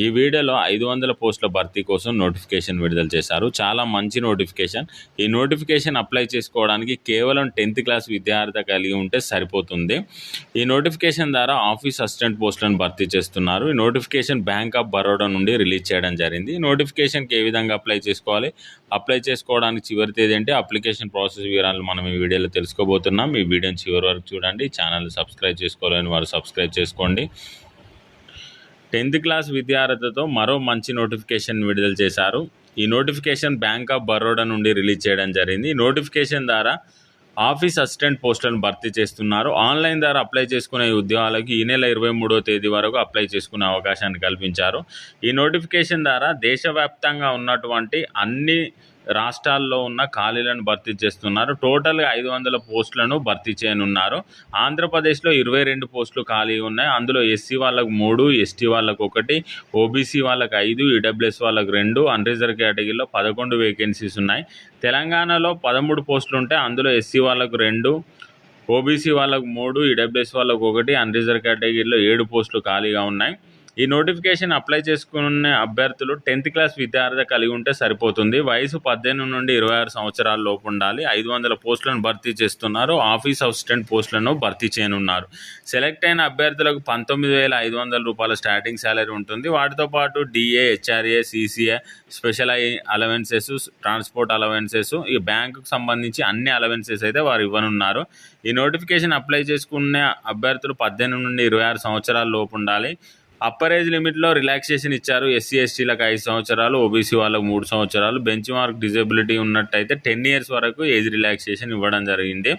ఈ వీడియోలో ఐదు వందల పోస్టుల భర్తీ కోసం నోటిఫికేషన్ విడుదల చేశారు. చాలా మంచి నోటిఫికేషన్. ఈ నోటిఫికేషన్ అప్లై చేసుకోవడానికి కేవలం టెన్త్ క్లాస్ విద్యార్థి కలిగి ఉంటే సరిపోతుంది. ఈ నోటిఫికేషన్ ద్వారా ఆఫీస్ అసిస్టెంట్ పోస్టులను భర్తీ చేస్తున్నారు. ఈ నోటిఫికేషన్ బ్యాంక్ ఆఫ్ బరోడా నుండి రిలీజ్ చేయడం జరిగింది. ఈ నోటిఫికేషన్కి ఏ విధంగా అప్లై చేసుకోవాలి? అప్లై చేసుకోవడానికి చివరి తేదీ అంటే అప్లికేషన్ ప్రాసెస్ వివరాలు మనం ఈ వీడియోలో తెలుసుకోబోతున్నాం. ఈ వీడియోని చివరి వరకు చూడండి. ఛానల్ సబ్స్క్రైబ్ చేసుకోలేని వారు సబ్స్క్రైబ్ చేసుకోండి. టెన్త్ క్లాస్ విద్యార్థులతో మరో మంచి నోటిఫికేషన్ విడుదల చేశారు. ఈ నోటిఫికేషన్ బ్యాంక్ ఆఫ్ బరోడా నుండి రిలీజ్ చేయడం జరిగింది. ఈ నోటిఫికేషన్ ద్వారా ఆఫీస్ అసిస్టెంట్ పోస్టులను భర్తీ చేస్తున్నారు. ఆన్లైన్ ద్వారా అప్లై చేసుకునే ఉద్యోగాలకు ఈ నెల ఇరవై మూడో తేదీ వరకు అప్లై చేసుకునే అవకాశాన్ని కల్పించారు. ఈ నోటిఫికేషన్ ద్వారా దేశవ్యాప్తంగా ఉన్నటువంటి అన్ని రాష్ట్రాల్లో ఉన్న ఖాళీలను భర్తీ చేస్తున్నారు. టోటల్గా ఐదు వందల పోస్టులను భర్తీ చేయనున్నారు. ఆంధ్రప్రదేశ్లో ఇరవై రెండు పోస్టులు ఖాళీ ఉన్నాయి. అందులో ఎస్సీ వాళ్ళకు మూడు ఎస్టీ వాళ్ళకు ఒకటి ఓబీసీ వాళ్ళకు ఐదు ఈడబ్ల్యూఎస్ వాళ్ళకు రెండు అన్రిజర్వ్ కేటగిరీలో పదకొండు వేకెన్సీస్ ఉన్నాయి. తెలంగాణలో పదమూడు పోస్టులు ఉంటాయి అందులో ఎస్సీ వాళ్ళకు రెండు ఓబీసీ వాళ్ళకు మూడు ఈడబ్ల్యూఎస్ వాళ్ళకు ఒకటి అన్రిజర్వ్ కేటగిరీలో ఏడు పోస్టులు ఖాళీగా ఉన్నాయి. ఈ నోటిఫికేషన్ అప్లై చేసుకునే అభ్యర్థులు టెన్త్ క్లాస్ విద్యార్థి కలిగి ఉంటే సరిపోతుంది. వయసు పద్దెనిమిది నుండి ఇరవై ఆరు సంవత్సరాల లోపు ఉండాలి. ఐదు వందల పోస్టులను భర్తీ చేస్తున్నారు. ఆఫీస్ అసిస్టెంట్ పోస్టులను భర్తీ చేయనున్నారు. సెలెక్ట్ అయిన అభ్యర్థులకు పంతొమ్మిది వేల ఐదు వందల రూపాయల స్టార్టింగ్ శాలరీ ఉంటుంది. వాటితో పాటు DA HRA CCA special I allowances transport allowances ఈ బ్యాంకుకు సంబంధించి అన్ని అలవెన్సెస్ అయితే వారు ఇవ్వనున్నారు. ఈ నోటిఫికేషన్ అప్లై చేసుకునే అభ్యర్థులు పద్దెనిమిది నుండి ఇరవై ఆరు సంవత్సరాల లోపు ఉండాలి. అప్పర్ ఏజ్ లిమిట్లో రిలాక్సేషన్ ఇచ్చారు ఎస్సీ ఎస్టీలకు ఐదు సంవత్సరాలు ఓబీసీ వాళ్ళకు మూడు సంవత్సరాలు. బెంచ్ మార్క్ డిజబిలిటీ ఉన్నట్టయితే టెన్ ఇయర్స్ వరకు ఏజ్ రిలాక్సేషన్ ఇవ్వడం జరిగింది.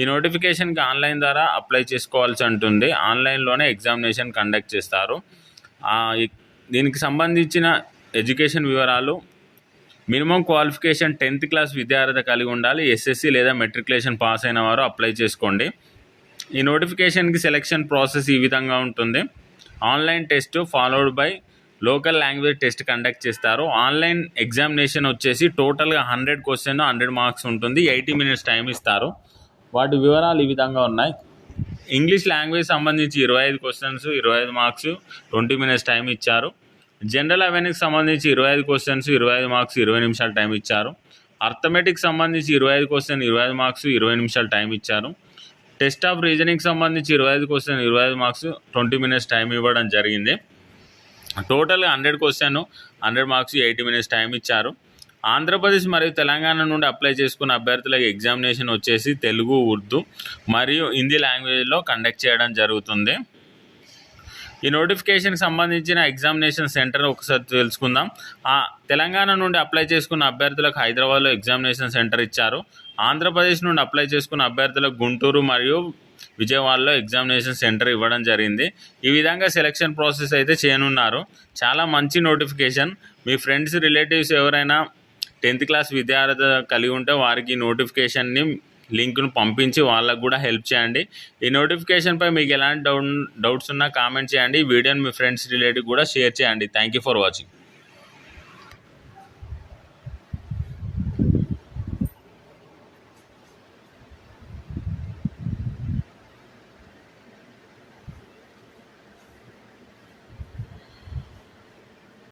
ఈ నోటిఫికేషన్కి ఆన్లైన్ ద్వారా అప్లై చేసుకోవాల్సి ఉంటుంది. ఆన్లైన్లోనే ఎగ్జామినేషన్ కండక్ట్ చేస్తారు. దీనికి సంబంధించిన ఎడ్యుకేషన్ వివరాలు మినిమం క్వాలిఫికేషన్ టెన్త్ క్లాస్ విద్యార్థి కలిగి ఉండాలి. ఎస్ఎస్సి లేదా మెట్రికులేషన్ పాస్ అయిన వారు అప్లై చేసుకోండి. ఈ నోటిఫికేషన్కి సెలెక్షన్ ప్రాసెస్ ఈ విధంగా ఉంటుంది. Online test followed by local language test conduct చేస్తారు. ఆన్లైన్ ఎగ్జామినేషన్ వచ్చేసి టోటల్గా హండ్రెడ్ క్వశ్చన్ హండ్రెడ్ మార్క్స్ ఉంటుంది. ఎయిటీ మినిట్స్ టైం ఇస్తారు. వాటి వివరాలు ఈ విధంగా ఉన్నాయి. ఇంగ్లీష్ లాంగ్వేజ్ సంబంధించి ఇరవై ఐదు క్వశ్చన్స్ ఇరవై ఐదు మార్క్స్ ట్వంటీ మినిట్స్ టైం ఇచ్చారు. జనరల్ అవేర్నెస్ సంబంధించి ఇరవై ఐదు క్వశ్చన్స్ ఇరవై ఐదు మార్క్స్ ఇరవై నిమిషాలు టైం ఇచ్చారు. అర్థమెటిక్ సంబంధించి ఇరవై ఐదు క్వశ్చన్ ఇరవై ఐదు మార్క్స్ ఇరవై నిమిషాలు టైం ఇచ్చారు. టెస్ట్ ఆఫ్ రీజనింగ్ సంబంధించి ఇరవై ఐదు క్వశ్చన్ ఇరవై ఐదు మార్క్స్ ట్వంటీ మినిట్స్ టైం ఇవ్వడం జరిగింది. టోటల్గా hundred question hundred marks eighty minutes time ఇచ్చారు. ఆంధ్రప్రదేశ్ మరియు తెలంగాణ నుండి అప్లై చేసుకున్న అభ్యర్థులకు ఎగ్జామినేషన్ వచ్చేసి తెలుగు ఉర్దూ మరియు హిందీ లాంగ్వేజ్లో కండక్ట్ చేయడం జరుగుతుంది. ఈ నోటిఫికేషన్కి సంబంధించిన ఎగ్జామినేషన్ సెంటర్ ఒకసారి తెలుసుకుందాం. తెలంగాణ నుండి అప్లై చేసుకున్న అభ్యర్థులకు హైదరాబాద్లో ఎగ్జామినేషన్ సెంటర్ ఇచ్చారు. ఆంధ్రప్రదేశ్ నుండి అప్లై చేసుకున్న అభ్యర్థులకు గుంటూరు మరియు విజయవాడలో ఎగ్జామినేషన్ సెంటర్ ఇవ్వడం జరిగింది. ఈ విధంగా సెలక్షన్ ప్రాసెస్ అయితే చేయనున్నారు. చాలా మంచి నోటిఫికేషన్ మీ ఫ్రెండ్స్ రిలేటివ్స్ ఎవరైనా టెన్త్ క్లాస్ విద్యార్థి కలిగి ఉంటే వారికి నోటిఫికేషన్ని లింక్ను పంపించి వాళ్ళకు కూడా హెల్ప్ చేయండి. ఈ నోటిఫికేషన్పై మీకు ఎలాంటి డౌట్ డౌట్స్ ఉన్నా కామెంట్ చేయండి. ఈ వీడియోని మీ ఫ్రెండ్స్ రిలేటివ్ కూడా షేర్ చేయండి. Thank you for watching